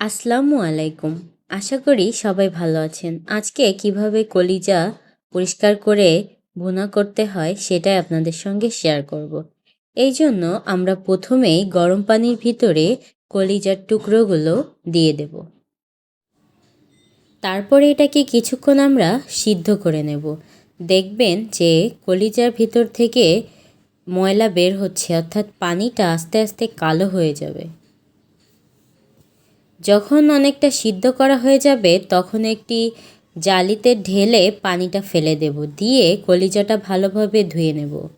আসসালামু আলাইকুম। আশা করি সবাই ভালো আছেন। আজকে কীভাবে কলিজা পরিষ্কার করে ভুনা করতে হয় সেটাই আপনাদের সঙ্গে শেয়ার করব। এই জন্য আমরা প্রথমেই গরম পানির ভিতরে কলিজার টুকরোগুলো দিয়ে দেব। তারপরে এটাকে কিছুক্ষণ আমরা সিদ্ধ করে নেব। দেখবেন যে কলিজার ভিতর থেকে ময়লা বের হচ্ছে, অর্থাৎ পানিটা আস্তে আস্তে কালো হয়ে যাবে। যখন অনেকটা সিদ্ধ করা হয়ে যাবে, তখন একটি জালিতে ঢেলে পানিটা ফেলে দেব, দিয়ে কলিজাটা ভালোভাবে ধুয়ে নেব।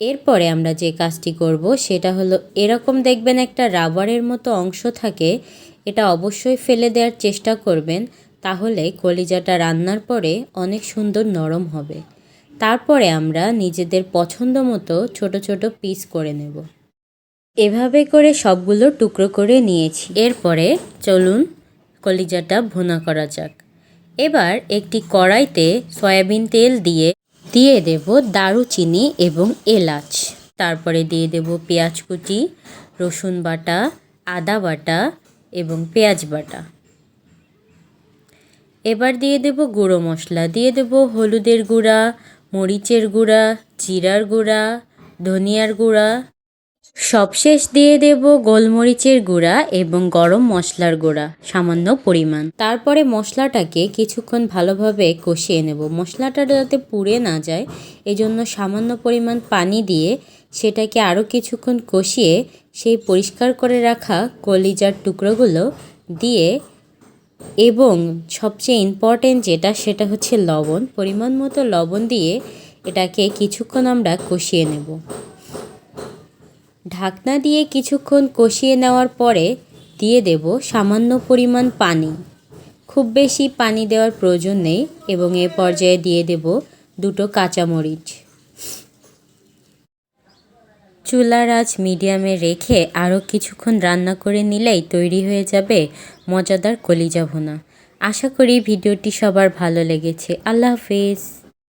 এরপরে আমরা যে কাজটি করব, সেটা হলো, এরকম দেখবেন একটা রাবারের মতো অংশ থাকে, এটা অবশ্যই ফেলে দেওয়ার চেষ্টা করবেন, তাহলে কলিজাটা রান্নার পরে অনেক সুন্দর নরম হবে। তারপরে আমরা নিজেদের পছন্দ মতো ছোট ছোট পিস করে নেব। এভাবে করে সবগুলো টুকরো করে নিয়েছি। এরপরে চলুন কলিজাটা ভুনা করা যাক। এবার একটি কড়াইতে সয়াবিন তেল দিয়ে দিয়ে দেব দারুচিনি এবং এলাচ। তারপরে দিয়ে দেব পেঁয়াজ কুচি, রসুন বাটা, আদা বাটা এবং পেঁয়াজ বাটা। এবার দিয়ে দেব গুঁড়ো মশলা। দিয়ে দেব হলুদের গুঁড়া, মরিচের গুঁড়া, জিরার গুঁড়া, ধনিয়ার গুঁড়া সবশেষ দিয়ে দেব গোলমরিচের গুঁড়া এবং গরম মশলার গুঁড়া, সামান্য পরিমাণ। তারপরে মশলাটাকে কিছুক্ষণ ভালোভাবে কষিয়ে নেব। মশলাটা যাতে পুড়ে না যায়, এজন্য সামান্য পরিমাণ পানি দিয়ে সেটাকে আরও কিছুক্ষণ কষিয়ে সেই পরিষ্কার করে রাখা কলিজার টুকরোগুলো দিয়ে এবং সবচেয়ে ইম্পর্টেন্ট যেটা, সেটা হচ্ছে লবণ। পরিমাণ মতো লবণ দিয়ে এটাকে কিছুক্ষণ আমরা কষিয়ে নেব। ঢাকনা দিয়ে কিছুক্ষণ কষিয়ে নেওয়ার পরে দিয়ে দেব সামান্য পরিমাণ পানি। খুব বেশি পানি দেওয়ার প্রয়োজন নেই এবং এ পর্যায়ে দিয়ে দেব দুটো কাঁচামরিচ। চুলার আঁচ মিডিয়ামে রেখে আরও কিছুক্ষণ রান্না করে নিলেই তৈরি হয়ে যাবে মজাদার কলিজা ভুনা আশা করি ভিডিওটি সবার ভালো লেগেছে। আল্লাহ হাফিজ।